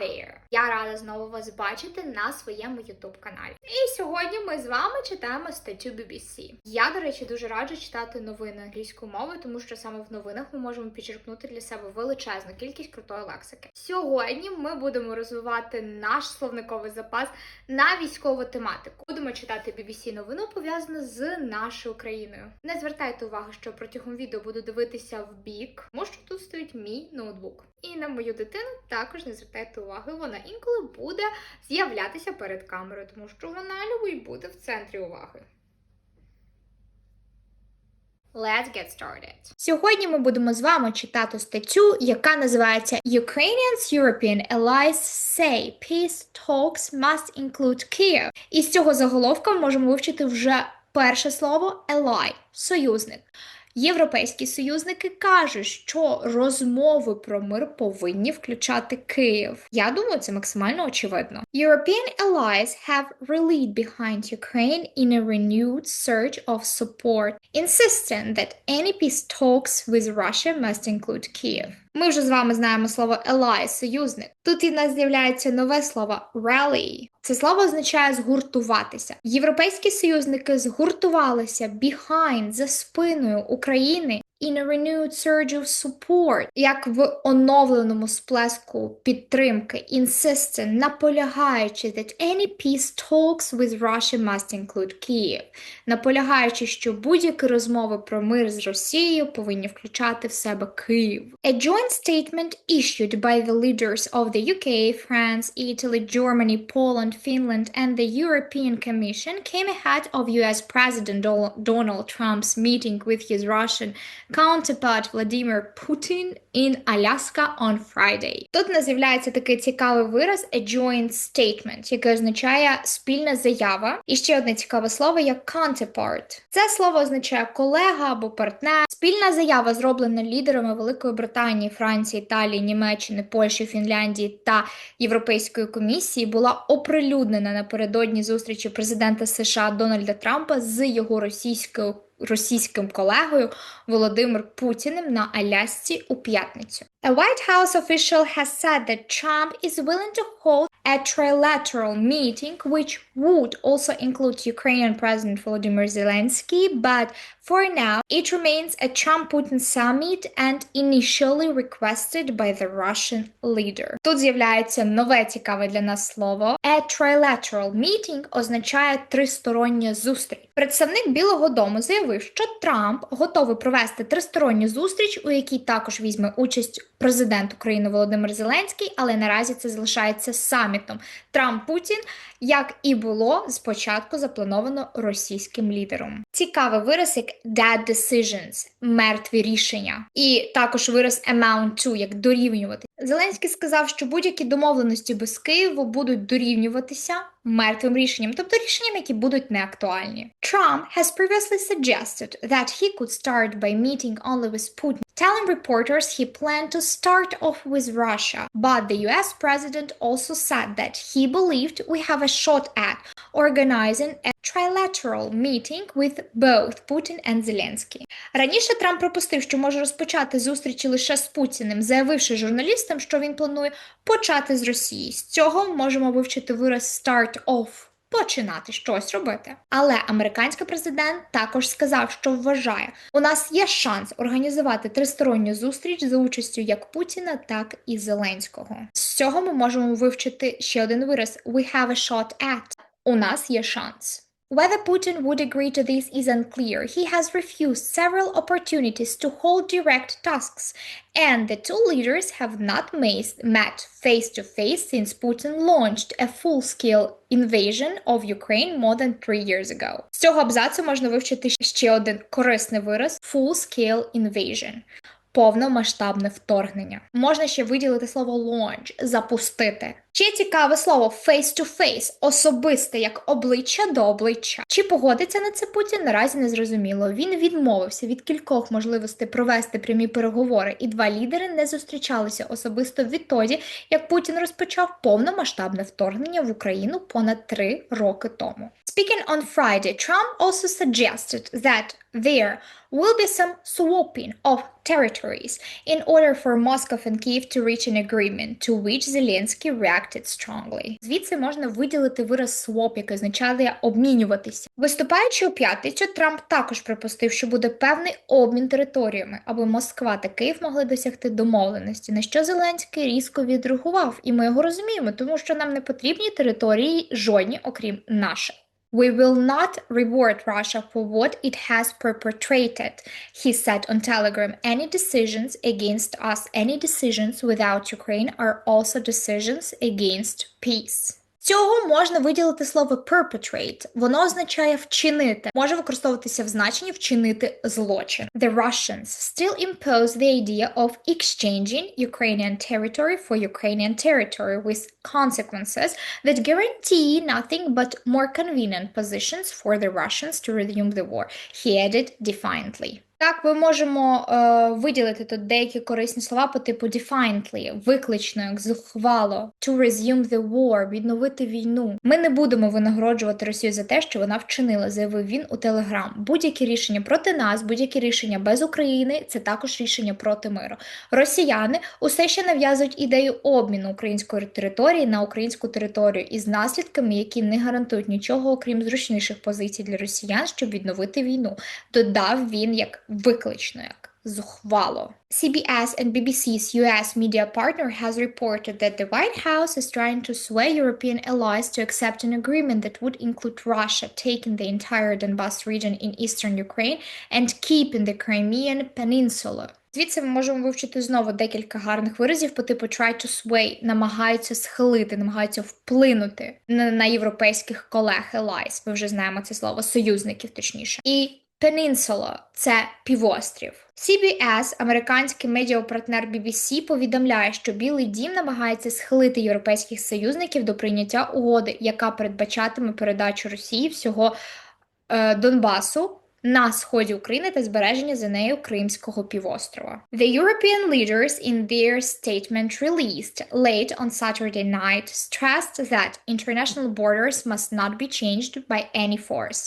there! Я рада знову вас бачити на своєму YouTube каналі. І сьогодні ми з вами читаємо статтю BBC. Я, до речі, дуже раджу читати новини англійською мовою, тому що саме в новинах ми можемо підчеркнути для себе величезну кількість крутої лексики. Сьогодні ми будемо розвивати наш словниковий запас на військову тематику. Будемо читати BBC новину пов'язану з нашою країною. Не звертайте увагу, що протягом відео буду дивитися в бік, тому що тут стоїть мій ноутбук. І на мою дитину також не звертайте уваги, вона інколи буде з'являтися перед камерою, тому що вона любить бути в центрі уваги. Let's get started. Сьогодні ми будемо з вами читати статтю, яка називається Ukrainians European Allies say peace talks must include Kiev. І з цього заголовка ми можемо вивчити вже перше слово ally – союзник. Європейські союзники кажуть, що розмови про мир повинні включати Київ. Я думаю, це максимально очевидно. European allies have rallied behind Ukraine in a renewed surge of support, insisting that any peace talks with Russia must include Kiev. Ми вже з вами знаємо слово ally – союзник. Тут і в нас з'являється нове слово rally. Це слово означає згуртуватися. Європейські союзники згуртувалися behind, за спиною України in a renewed surge of support, як в оновленому сплеску підтримки, insisting, наполягаючи that any peace talks with Russia must include Kyiv, наполягаючи, що будь-які розмови про мир з Росією повинні включати в себе Київ. A joint statement issued by the leaders of the UK, France, Italy, Germany, Poland, Finland, and the European Commission came ahead of US President Donald Trump's meeting with his Russian counterpart Vladimir Putin in Alaska on Friday. Тут нас з'являється такий цікавий вираз a joint statement, який означає спільна заява. І ще одне цікаве слово як counterpart. Це слово означає колега або партнер. Спільна заява зроблена лідерами Великої Британії, Франції, Італії, Німеччини, Польщі, Фінляндії та Європейської комісії була оприлюднена напередодні зустрічі президента США Дональда Трампа з його російською російським колегою Володимир Путіним на Алясці у п'ятницю. A White House official has said that Trump is willing to hold a trilateral meeting which would also include Ukrainian President Volodymyr Zelensky, but for now it remains a Trump-Putin summit and initially requested by the Russian leader. Тут з'являється нове цікаве для нас слово. A trilateral meeting означає тристороння зустріч. Представник Білого Дому заявив, що Трамп готовий провести тристоронню зустріч, у якій також візьме участь президент України Володимир Зеленський, але наразі це залишається самітом Трамп-Путін, як і було спочатку заплановано російським лідером. Цікавий вираз як dead decisions – мертві рішення, і також вираз amount to, як дорівнювати. Зеленський сказав, що будь-які домовленості без Києву будуть дорівнюватися мертвим рішенням, тобто рішенням, які будуть неактуальні. Trump has previously suggested that he could start by meeting only with Putin, telling reporters he planned to start off with Russia. But the US president also said that he believed we have a shot at organizing a trilateral meeting with both Putin and Zelensky. Раніше Трамп припустив, що може розпочати зустрічі лише з Путіним, заявивши журналістам, що він планує почати з Росії. З цього можемо вивчити вираз start off – починати щось робити. Але американський президент також сказав, що вважає, у нас є шанс організувати тристоронню зустріч за участю як Путіна, так і Зеленського. З цього ми можемо вивчити ще один вираз we have a shot at. У нас є шанс. Whether Putin would agree to this is unclear. He has refused several opportunities to hold direct tasks, and the two leaders have not ma- met face to face since Putin launched a full scale invasion of Ukraine more than three years ago. З цього абзацу можна вивчити ще один корисний вираз full scale invasion. Повномасштабне вторгнення. Можна ще виділити слово launch запустити. Ще цікаве слово face to face, особисте як обличчя до обличчя. Чи погодиться на це Путін? Наразі не зрозуміло. Він відмовився від кількох можливостей провести прямі переговори, і два лідери не зустрічалися особисто відтоді, як Путін розпочав повномасштабне вторгнення в Україну понад три роки тому. Speaking on Friday, Trump also suggested that there will be some swapping of territories in order for Moscow and Kiev to reach an agreement, to which Zelensky reacted strongly. Звідси можна виділити вираз swap, який означає обмінюватися. Виступаючи у п'ятницю, Трамп також припустив, що буде певний обмін територіями, аби Москва та Київ могли досягти домовленості. На що Зеленський різко відреагував, і ми його розуміємо, тому що нам не потрібні території жодні, окрім наших. We will not reward Russia for what it has perpetrated, he said on Telegram. Any decisions against us, any decisions without Ukraine are also decisions against peace. Цього можна виділити слово perpetrate. Воно означає вчинити, може використовуватися в значенні вчинити злочин. The Russians still impose the idea of exchanging Ukrainian territory for Ukrainian territory with consequences that guarantee nothing but more convenient positions for the Russians to resume the war, he added defiantly. Так, ми можемо е, виділити тут деякі корисні слова по типу defiantly, виклично, як зухвало, to resume the war, відновити війну. Ми не будемо винагороджувати Росію за те, що вона вчинила, заявив він у Телеграм. Будь-які рішення проти нас, будь-які рішення без України це також рішення проти миру. Росіяни усе ще нав'язують ідею обміну української території на українську територію із наслідками, які не гарантують нічого, окрім зручніших позицій для росіян, щоб відновити війну. Додав він як виклично як зухвало. CBS and BBC's US media partner has reported that the White House is trying to sway European allies to accept an agreement that would include Russia taking the entire Donbas region in eastern Ukraine and keeping the Crimean Peninsula. Звідси ми можемо вивчити знову декілька гарних виразів по типу try to sway, намагаються схилити, намагаються вплинути на, на європейських колег allies. Ми вже знаємо це слово, союзників точніше. І Peninsula – це півострів. CBS, американський медіапартнер BBC, повідомляє, що Білий Дім намагається схилити європейських союзників до прийняття угоди, яка передбачатиме передачу Росії всього е, Донбасу на сході України та збереження за нею Кримського півострова. The European leaders in their statement released late on Saturday night stressed that international borders must not be changed by any force.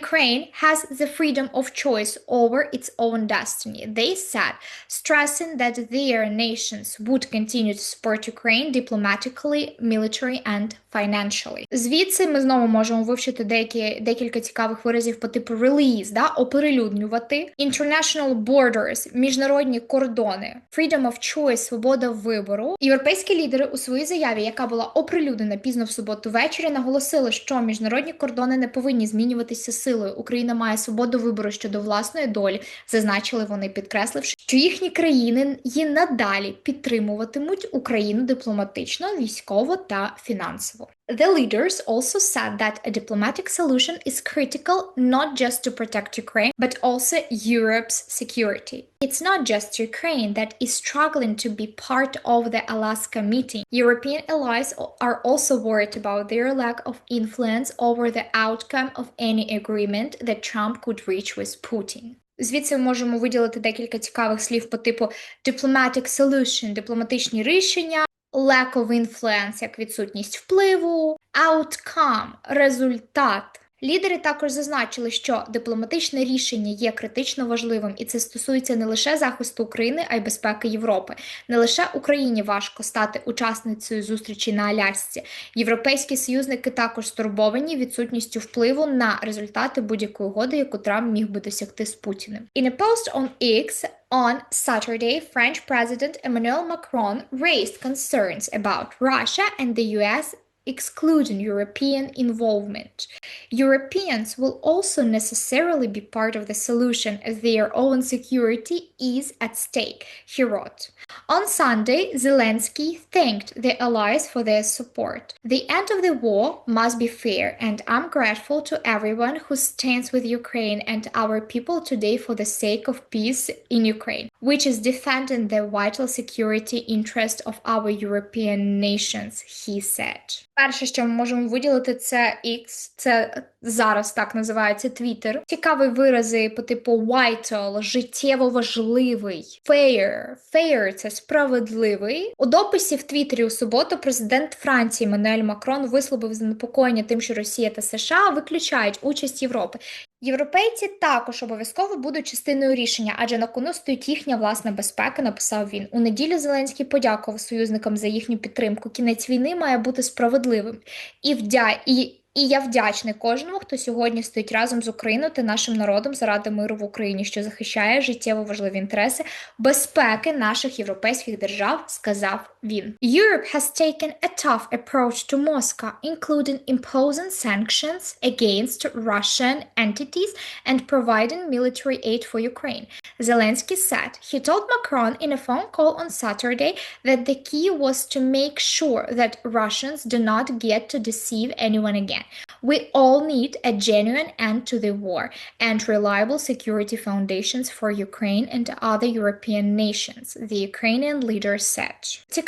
Ukraine has the freedom of choice over its own destiny, they said, stressing that their nations would continue to support Ukraine diplomatically, military and financially. Звідси ми знову можемо вивчити деякі декілька цікавих виразів по типу release, да, оприлюднювати, international borders, міжнародні кордони, freedom of choice, свобода вибору. Європейські лідери у своїй заяві, яка була оприлюднена пізно в суботу ввечері, наголосили, що міжнародні кордони не повинні змінюватися силою. Україна має свободу вибору щодо власної долі, зазначили вони, підкресливши, що їхні країни і надалі підтримуватимуть Україну дипломатично, військово та фінансово. The leaders also said that a diplomatic solution is critical not just to protect Ukraine, but also Europe's security. It's not just Ukraine that is struggling to be part of the Alaska meeting. European allies are also worried about their lack of influence over the outcome of any agreement that Trump could reach with Putin. Звідси ми можемо виділити декілька цікавих слів по типу diplomatic solution, дипломатичні рішення, lack of influence, як відсутність впливу, outcome – результат. Лідери також зазначили, що дипломатичне рішення є критично важливим, і це стосується не лише захисту України, а й безпеки Європи. Не лише Україні важко стати учасницею зустрічі на Алясці. Європейські союзники також стурбовані відсутністю впливу на результати будь-якої угоди, яку Трамп міг би досягти з Путіним. In a post on X, On Saturday, French President Emmanuel Macron raised concerns about Russia and the US excluding European involvement. Europeans will also necessarily be part of the solution as their own security is at stake, he wrote. On Sunday, Zelensky thanked the allies for their support. The end of the war must be fair, and I'm grateful to everyone who stands with Ukraine and our people today for the sake of peace in Ukraine, which is defending the vital security interest of our European nations, he said. Перше, що ми можемо виділити, це X, це зараз так називається Twitter. Цікаві вирази по типу vital, життєво важливий, fair, fair – це справедливий. У дописі в Твіттері у суботу президент Франції Мануель Макрон висловив занепокоєння тим, що Росія та США виключають участь Європи. Європейці також обов'язково будуть частиною рішення, адже на кону стоїть їхня власна безпека, написав він. У неділю Зеленський подякував союзникам за їхню підтримку. Кінець війни має бути справедливим. І вдя... і і я вдячний кожному, хто сьогодні стоїть разом з Україною та нашим народом заради миру в Україні, що захищає життєво важливі інтереси безпеки наших європейських держав, сказав Europe has taken a tough approach to Moscow, including imposing sanctions against Russian entities and providing military aid for Ukraine. Zelensky said he told Macron in a phone call on Saturday that the key was to make sure that Russians do not get to deceive anyone again. We all need a genuine end to the war and reliable security foundations for Ukraine and other European nations, the Ukrainian leader said.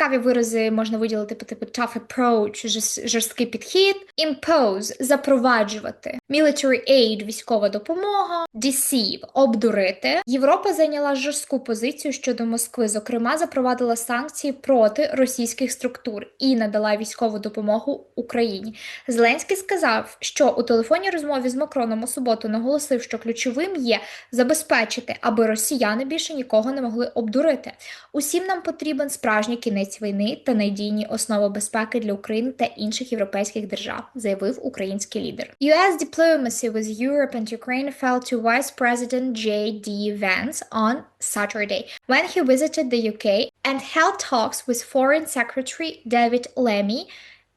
Цікаві вирази можна виділити по типу tough approach, жорсткий підхід, impose – запроваджувати, military aid – військова допомога, deceive – обдурити. Європа зайняла жорстку позицію щодо Москви, зокрема запровадила санкції проти російських структур і надала військову допомогу Україні. Зеленський сказав, що у телефонній розмові з Макроном у суботу наголосив, що ключовим є забезпечити, аби росіяни більше нікого не могли обдурити. Усім нам потрібен справжній кінець війни та надійні основи безпеки для України та інших європейських держав, заявив український лідер. US diplomacy with Europe and Ukraine fell to Vice President J.D. Vance on Saturday when he visited the UK and held talks with Foreign Secretary David Lemmy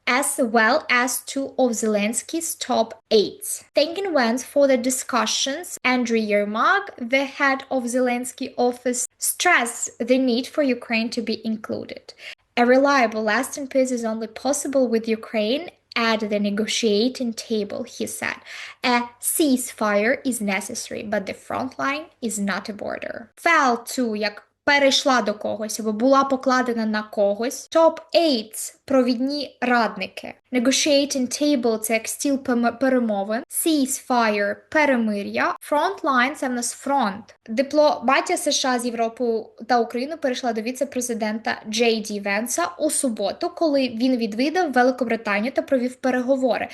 as well as two of Zelensky's top aides. Thanking Vance for the discussions, Andriy Yermak, the head of Zelensky office, stressed the need for Ukraine to be included. A reliable lasting peace is only possible with Ukraine at the negotiating table, he said. A ceasefire is necessary, but the front line is not a border. Fell to як перейшла до когось або була покладена на когось. Top aides – провідні радники. Negotiating table – це як стіл перемовин. Ceasefire – перемир'я. Frontline – це в нас фронт. Дипломатія США з Європою та Україною перейшла до віце-президента Джей Ді Венса у суботу, коли він відвідав Великобританію та провів переговори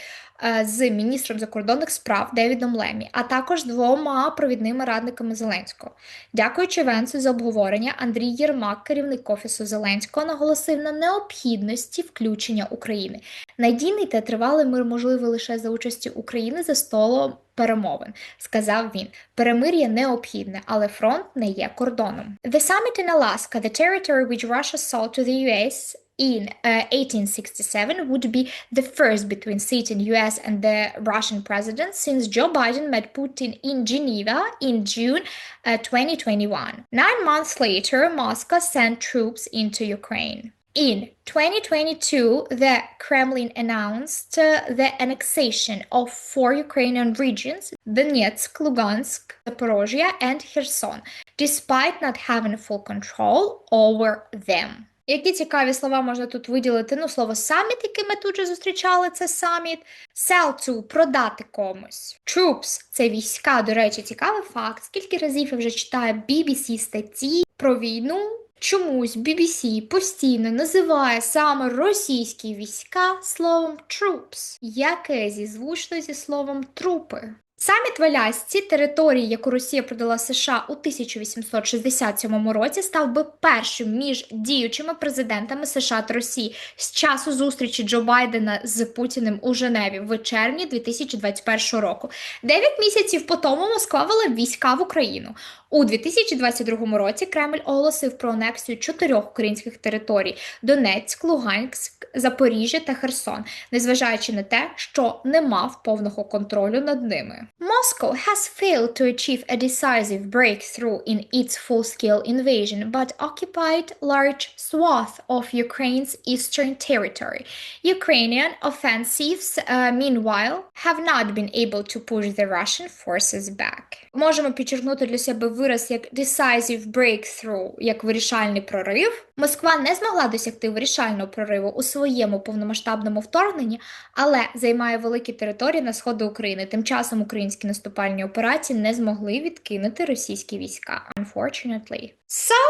з міністром закордонних справ Девідом Лемі, а також двома провідними радниками Зеленського. Дякуючи Венсу за обговорення, Андрій Єрмак, керівник офісу Зеленського, наголосив на необхідності включення України. Надійний та тривалий мир можливий лише за участі України за столом перемовин, сказав він. Перемир'я необхідне, але фронт не є кордоном. The summit in Alaska, the territory which Russia sold to the US in uh, 1867 would be the first between sitting US and the Russian president since Joe Biden met Putin in Geneva in June uh, 2021. Nine months later, Moscow sent troops into Ukraine. In 2022, the Kremlin announced uh, the annexation of four Ukrainian regions Donetsk, Lugansk, Zaporozhye, and Kherson, despite not having full control over them. Які цікаві слова можна тут виділити? Ну, слово саміт, яке ми тут же зустрічали, це саміт. Sell продати комусь. Troops – це війська. До речі, цікавий факт. Скільки разів я вже читаю BBC статті про війну. Чомусь BBC постійно називає саме російські війська словом troops, яке зізвучно зі словом трупи. Саміт в Алясці, території, яку Росія продала США у 1867 році, став би першим між діючими президентами США та Росії з часу зустрічі Джо Байдена з Путіним у Женеві в червні 2021 року. Дев'ять місяців по тому Москва вела війська в Україну. У 2022 році Кремль оголосив про анексію чотирьох українських територій: Донецьк, Луганськ, Запоріжжя та Херсон, незважаючи на те, що не мав повного контролю над ними. Moscow has failed to achieve a decisive breakthrough in its full-scale invasion, but occupied large swath of Ukraine's eastern territory. Ukrainian offensives, uh, meanwhile, have not been able to push the Russian forces back. Можемо підчеркнути для себе вираз як decisive breakthrough, як вирішальний прорив. Москва не змогла досягти вирішального прориву у своєму повномасштабному вторгненні, але займає великі території на сходу України. Тим часом українські наступальні операції не змогли відкинути російські війська. Unfortunately. So,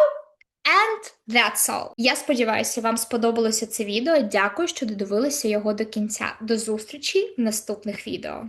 And that's all. Я сподіваюся, вам сподобалося це відео. Дякую, що додивилися його до кінця. До зустрічі в наступних відео.